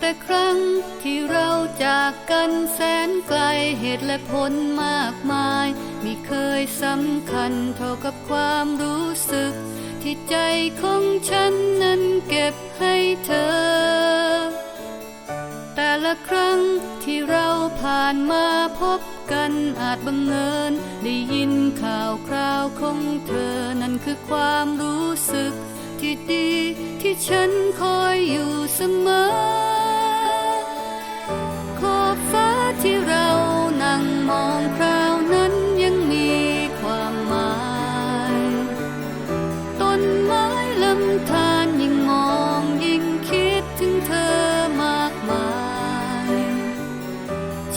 แต่ครั้งที่เราจากกันแสนไกลเหตุและผลมากมายม่เคยสำคัญเท่ากับความรู้สึก ที่ใจของฉันนั้นเก็บให้เธอ แต่ละครั้งที่เราผ่านมาพบกันอาจบังเอิญได้ยินข่าวคราวของเธอนั่นคือความรู้สึกที่ดีที่ฉันคอยอยู่เสมอ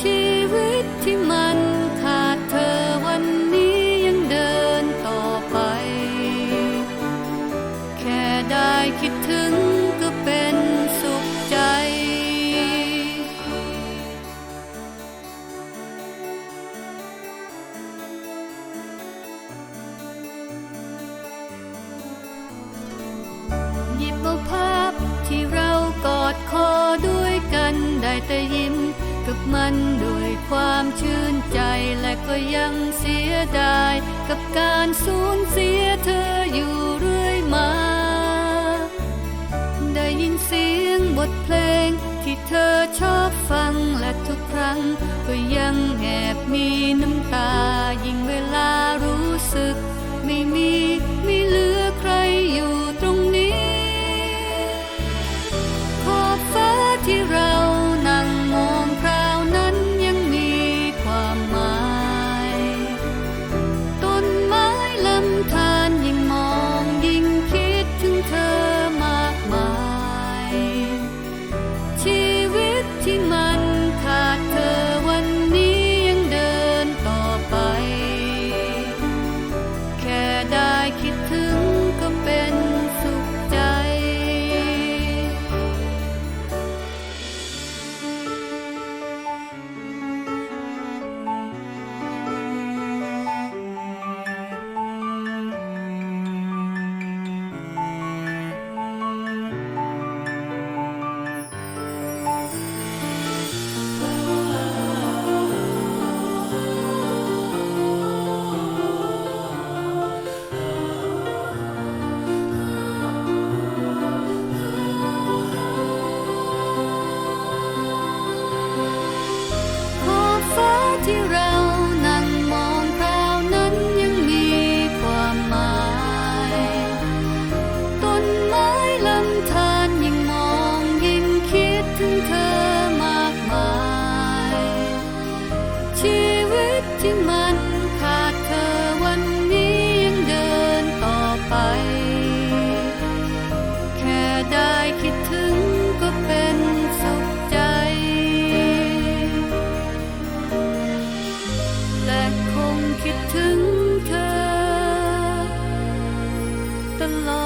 ชีวิตที่มันขาดเธอวันนี้ยังเดินต่อไป แค่ได้คิดถึงก็เป็นสุขใจ หยิบเอาภาพที่เรากอดคอด้วยกันได้แต่ยิ้ม มันด้วยความชื่นใจและก็ยังเสียดาย กับการสูญเสียเธออยู่เรื่อยมา ได้ยินเสียงบทเพลงที่เธอชอบฟังและทุกครั้ง ก็ยังแอบมีน้ำตายิ่งเวลารู้สึกไม่มี คิดถึง tear up. Love.